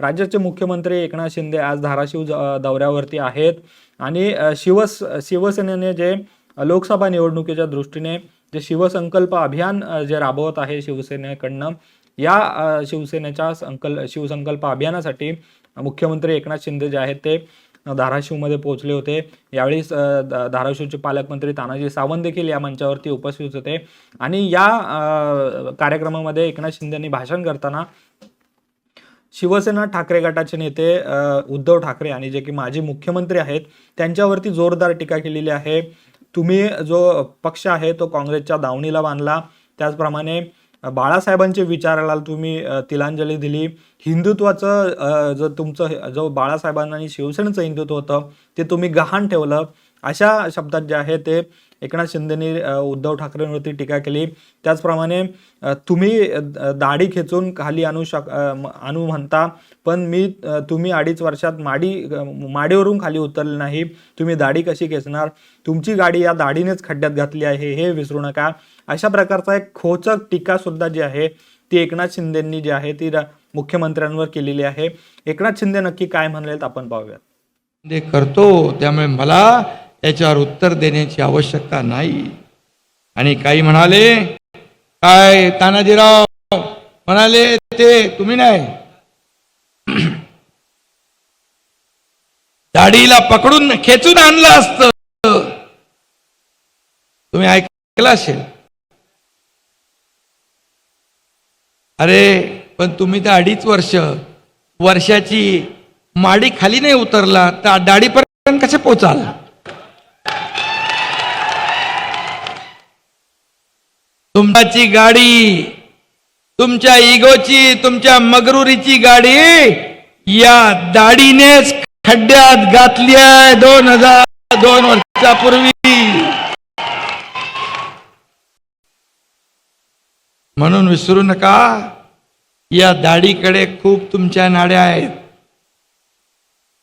राज्याचे मुख्यमंत्री एकनाथ शिंदे आज धाराशिव दौऱ्यावरती आहेत. आणि शिवस शिवसेनेने जे लोकसभा निवडणुकीच्या दृष्टीने जे शिवसंकल्प अभियान जे राबवत आहे शिवसेनेकडनं या शिवसेनेच्या संकल्प शिवसंकल्प अभियानासाठी मुख्यमंत्री एकनाथ शिंदे जे आहेत ते धाराशिवमध्ये पोहोचले होते. यावेळी धाराशिवचे पालकमंत्री तानाजी सावंत देखील या मंचावरती उपस्थित होते. आणि या कार्यक्रमामध्ये एकनाथ शिंदेनी भाषण करताना शिवसेना ठाकरे गटाचे नेते उद्धव ठाकरे आणि जे की माजी मुख्यमंत्री आहेत त्यांच्यावरती जोरदार टीका केलेली आहे. तुम्ही जो पक्ष आहे तो काँग्रेसच्या दावणीला बांधला. त्याचप्रमाणे बाळासाहेबांचे विचाराला तुम्ही तिलांजली दिली. हिंदुत्वाचं जो तुमचं जो बाळासाहेबांना आणि शिवसेनेचं हिंदुत्व होतं ते तुम्ही गहाण ठेवलं. अशा शब्दात जे आहे ते एकनाथ शिंदेनी उद्धव ठाकरेंवरती टीका केली. त्याचप्रमाणे तुम्ही दाढी खेचून खाली आणू शक आणू म्हणता पण मी तुम्ही अडीच वर्षात माडी माडीवरून खाली उतरले नाही. तुम्ही दाढी कशी खेचणार? तुमची गाडी या दाढीनेच खड्ड्यात घातली आहे हे विसरू नका. अशा प्रकारचा एक खोचक टीका सुद्धा जी आहे ती एकनाथ शिंदेंनी जी आहे ती मुख्यमंत्र्यांवर केलेली आहे. एकनाथ शिंदे नक्की काय म्हणलेत आपण पाहूयात. करतो त्यामुळे मला याच्यावर उत्तर देण्याची आवश्यकता नाही. आणि काही म्हणाले काय तानाजीराव? म्हणाले ते तुम्ही नाही. दाढीला पकडून खेचून आणलं असत. तुम्ही ऐकलं असेल? अरे पण तुम्ही तर अडीच वर्ष वर्षाची माडी खाली नाही उतरला तर दाढीपर्यंत कसे पोचाल? तुमची गाडी तुमच्या इगोची तुमच्या मगरुरीची गाडी या दाढीनेच खड्ड्यात घातली आहे दोन हजार दोन वर्षापूर्वी. म्हणून विसरू नका या दाढीकडे खूप तुमच्या नाड्या आहेत.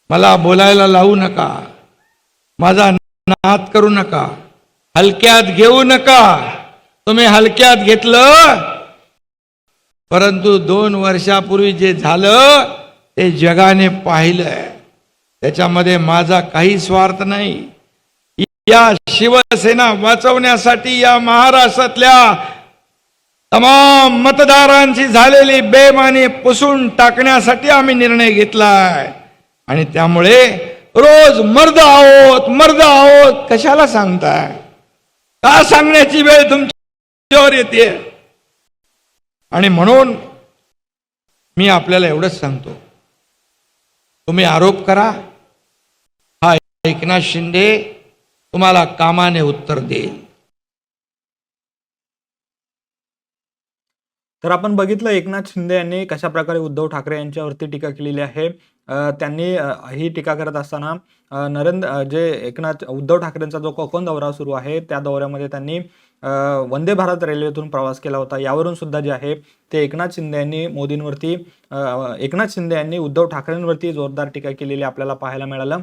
मला बोलायला लावू नका माझा नाद करू नका हलक्यात घेऊ नका. तुम्ही हलक्यात घेतलं. परंतु दोन वर्षापूर्वी जे झालं ते जगाने पाहिलंय. त्याच्यामध्ये माझा काही स्वार्थ नाही. या शिवसेना वाचवण्यासाठी या महाराष्ट्रातल्या तमाम मतदारांची झालेली बेमानी पुसून टाकण्यासाठी आम्ही निर्णय घेतलाय. आणि त्यामुळे रोज मर्द आहोत मर्द आहोत कशाला सांगताय? का सांगण्याची वेळ तुमची तुमच्यावर येते आणि म्हणून मी आपल्याला एवढंच सांगतो. तुम्ही आरोप करा. हा एकनाथ शिंदे तुम्हाला कामाने उत्तर देईल. तर आपण बघितलं एकनाथ शिंदे यांनी कशा प्रकारे उद्धव ठाकरे यांच्यावरती टीका केलेली आहे? त्यांनी ही टीका करत असताना नरेंद्र जे एकनाथ उद्धव ठाकरेंचा जो कोकण दौरा सुरू आहे त्या दौऱ्यामध्ये त्यांनी वंदे भारत रेल्वेतून प्रवास केला होता. यावरून सुद्धा जे आहे ते एकनाथ शिंदे यांनी मोदींवरती एकनाथ शिंदे यांनी उद्धव ठाकरेंवरती जोरदार टीका केलेली आपल्याला पाहायला मिळालं.